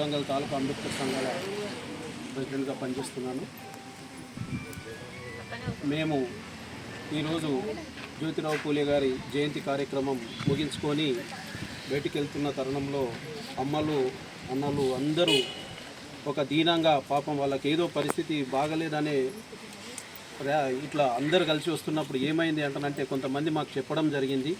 కోడంగల్ తాలూకా అంబేద్కర్ సంఘాల ప్రెసిడెంట్గా పనిచేస్తున్నాను. మేము ఈరోజు జ్యోతిరావు పూలే గారి జయంతి కార్యక్రమం ముగించుకొని బయటికి వెళ్తున్న తరుణంలో అమ్మలు అన్నలు అందరూ ఒక దీనంగా పాపం వాళ్ళకి ఏదో పరిస్థితి బాగలేదనే ఇట్లా అందరు కలిసి వస్తున్నప్పుడు ఏమైంది అంటానంటే కొంతమంది మాకు చెప్పడం జరిగింది.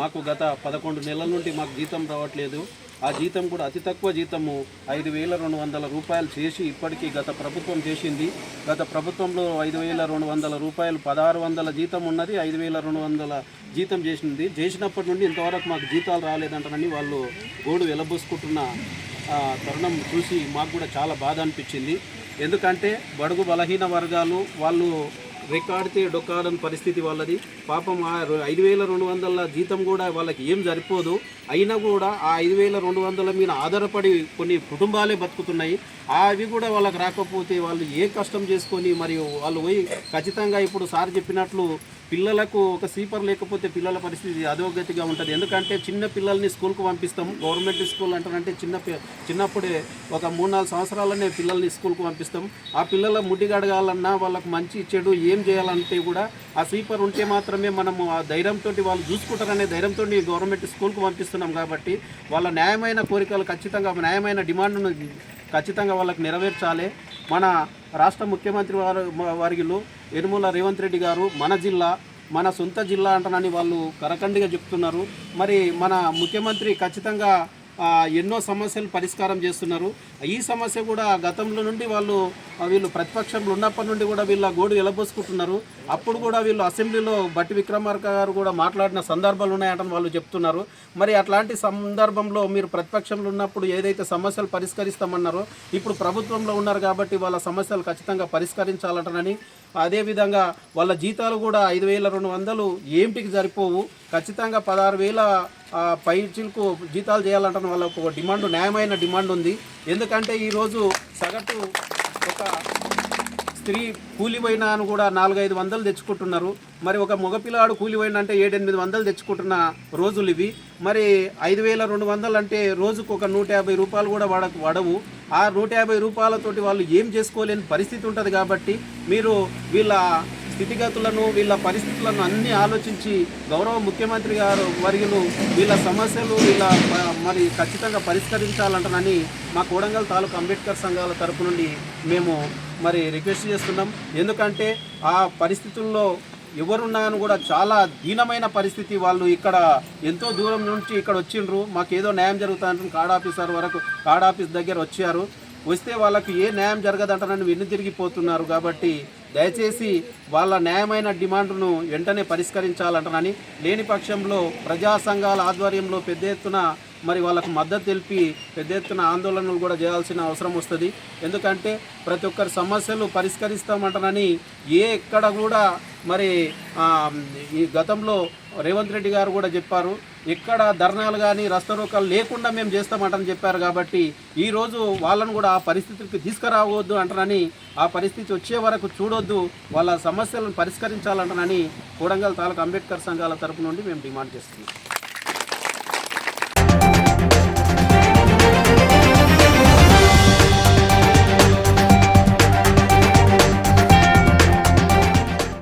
మాకు గత పదకొండు నెలల నుండి మాకు జీతం రావట్లేదు. ఆ జీతం కూడా అతి తక్కువ జీతము. ఐదు వేల రెండు వందల రూపాయలు చేసి ఇప్పటికీ గత ప్రభుత్వం చేసింది. గత ప్రభుత్వంలో ఐదు వేల రెండు వందల రూపాయలు పదహారు వందల జీతం ఉన్నది ఐదు వేల రెండు వందల జీతం చేసింది. చేసినప్పటి నుండి ఇంతవరకు మాకు జీతాలు రాలేదంటారని వాళ్ళు గోడు వెలబోసుకుంటున్న తరుణం చూసి మాకు కూడా చాలా బాధ అనిపించింది. ఎందుకంటే బడుగు బలహీన వర్గాలు వాళ్ళు రికార్డితే డొక్కాడని పరిస్థితి వాళ్ళది. పాపం ఆ ఐదు వేల రెండు వందల జీతం కూడా వాళ్ళకి ఏం సరిపోదు. అయినా కూడా ఆ ఐదు వేల రెండు వందల మీద ఆధారపడి కొన్ని కుటుంబాలే బతుకుతున్నాయి. అవి కూడా వాళ్ళకి రాకపోతే వాళ్ళు ఏ కష్టం చేసుకొని మరియు వాళ్ళు పోయి ఖచ్చితంగా ఇప్పుడు సార్ చెప్పినట్లు పిల్లలకు ఒక స్లీపర్ లేకపోతే పిల్లల పరిస్థితి అధోగతిగా ఉంటుంది. ఎందుకంటే చిన్న పిల్లల్ని స్కూల్కి పంపిస్తాం గవర్నమెంట్ స్కూల్ అంటారంటే చిన్న పి- చిన్నప్పుడే ఒక మూడు నాలుగు సంవత్సరాలనే పిల్లల్ని స్కూల్కి పంపిస్తాం ఆ పిల్లల ముడ్డి గడగాలన్నా మంచి చెడు ఏం చేయాలంటే కూడా ఆ స్లీపర్ ఉంటే మాత్రమే మనము ఆ ధైర్యంతో వాళ్ళు చూసుకుంటారనే ధైర్యంతో గవర్నమెంట్ స్కూల్కు పంపిస్తున్నాం కాబట్టి వాళ్ళ న్యాయమైన కోరికలు ఖచ్చితంగా న్యాయమైన డిమాండ్ను ఖచ్చితంగా వాళ్ళకి నెరవేర్చాలి. మన రాష్ట్ర ముఖ్యమంత్రి వారు వర్గులు యనుమల రేవంత్ రెడ్డి గారు మన జిల్లా మన సొంత జిల్లా అంటనని వాళ్ళు కరకండిగా చెప్తున్నారు. మరి మన ముఖ్యమంత్రి ఖచ్చితంగా ఎన్నో సమస్యలు పరిష్కారం చేస్తున్నారు. ఈ సమస్య కూడా గతంలో నుండి వాళ్ళు వీళ్ళు ప్రతిపక్షంలో ఉన్నప్పటి నుండి కూడా వీళ్ళ గోడు ఎలబోసుకుంటున్నారు. అప్పుడు కూడా వీళ్ళు అసెంబ్లీలో బట్టి విక్రమార్క గారు కూడా మాట్లాడిన సందర్భాలు ఉన్నాయంటని వాళ్ళు చెప్తున్నారు. మరి అట్లాంటి సందర్భంలో మీరు ప్రతిపక్షంలో ఉన్నప్పుడు ఏదైతే సమస్యలు పరిష్కరిస్తామన్నారో ఇప్పుడు ప్రభుత్వంలో ఉన్నారు కాబట్టి వాళ్ళ సమస్యలు ఖచ్చితంగా పరిష్కరించాలంటారని అదేవిధంగా వాళ్ళ జీతాలు కూడా ఐదు వేల రెండు వందలు ఏంటికి సరిపోవు. ఖచ్చితంగా పదహారు వేల పై చిలుకు జీతాలు చేయాలంటే వాళ్ళ ఒక డిమాండ్ న్యాయమైన డిమాండ్ ఉంది. ఎందుకంటే ఈరోజు సగటు ఒక స్త్రీ కూలిపోయిన అని కూడా నాలుగైదు వందలు తెచ్చుకుంటున్నారు. మరి ఒక మగపిల్లాడు కూలిపోయిన అంటే ఏడెనిమిది వందలు తెచ్చుకుంటున్న రోజులు ఇవి. మరి ఐదు వేల రెండు వందలు అంటే రోజుకు ఒక నూట యాభై రూపాయలు కూడా వాడ వాడవు. ఆ నూట యాభై రూపాయలతోటి వాళ్ళు ఏం చేసుకోలేని పరిస్థితి ఉంటుంది కాబట్టి మీరు వీళ్ళ స్థితిగతులను వీళ్ళ పరిస్థితులను అన్నీ ఆలోచించి గౌరవ ముఖ్యమంత్రి గారు వర్యులు వీళ్ళ సమస్యలు వీళ్ళ మరి ఖచ్చితంగా పరిష్కరించాలంటనని మా కోడంగల్ తాలూకు అంబేద్కర్ సంఘాల తరపు నుండి మేము మరి రిక్వెస్ట్ చేస్తున్నాం. ఎందుకంటే ఆ పరిస్థితుల్లో ఎవరున్నాయని కూడా చాలా దీనమైన పరిస్థితి. వాళ్ళు ఇక్కడ ఎంతో దూరం నుంచి ఇక్కడ వచ్చిండ్రు. మాకు ఏదో న్యాయం జరుగుతుందంటే కార్డ్ ఆఫీసర్ వరకు కార్డ్ ఆఫీస్ దగ్గర వచ్చారు. వస్తే వాళ్ళకి ఏ న్యాయం జరగదంటారని వెన్ను తిరిగిపోతున్నారు కాబట్టి దయచేసి వాళ్ళ న్యాయమైన డిమాండ్ను వెంటనే పరిష్కరించాలంటారని లేని పక్షంలో ప్రజా సంఘాల ఆధ్వర్యంలో పెద్ద ఎత్తున మరి వాళ్ళకు మద్దతు తెలిపి పెద్ద ఎత్తున ఆందోళనలు కూడా చేయాల్సిన అవసరం వస్తుంది. ఎందుకంటే ప్రతి ఒక్కరి సమస్యలు పరిష్కరిస్తామంటనని ఏ ఎక్కడ కూడా మరి ఈ గతంలో రేవంత్ రెడ్డి గారు కూడా చెప్పారు. ఎక్కడ ధర్నాలు కానీ రస్తరోకాలు లేకుండా మేము చేస్తామంటని చెప్పారు కాబట్టి ఈరోజు వాళ్ళను కూడా ఆ పరిస్థితికి తీసుకురావద్దు అంటారని ఆ పరిస్థితి వచ్చే వరకు చూడొద్దు. వాళ్ళ సమస్యలను పరిష్కరించాలంటారని కోడంగల్ తాలూకు అంబేద్కర్ సంఘాల తరపు నుండి మేము డిమాండ్ చేస్తున్నాం.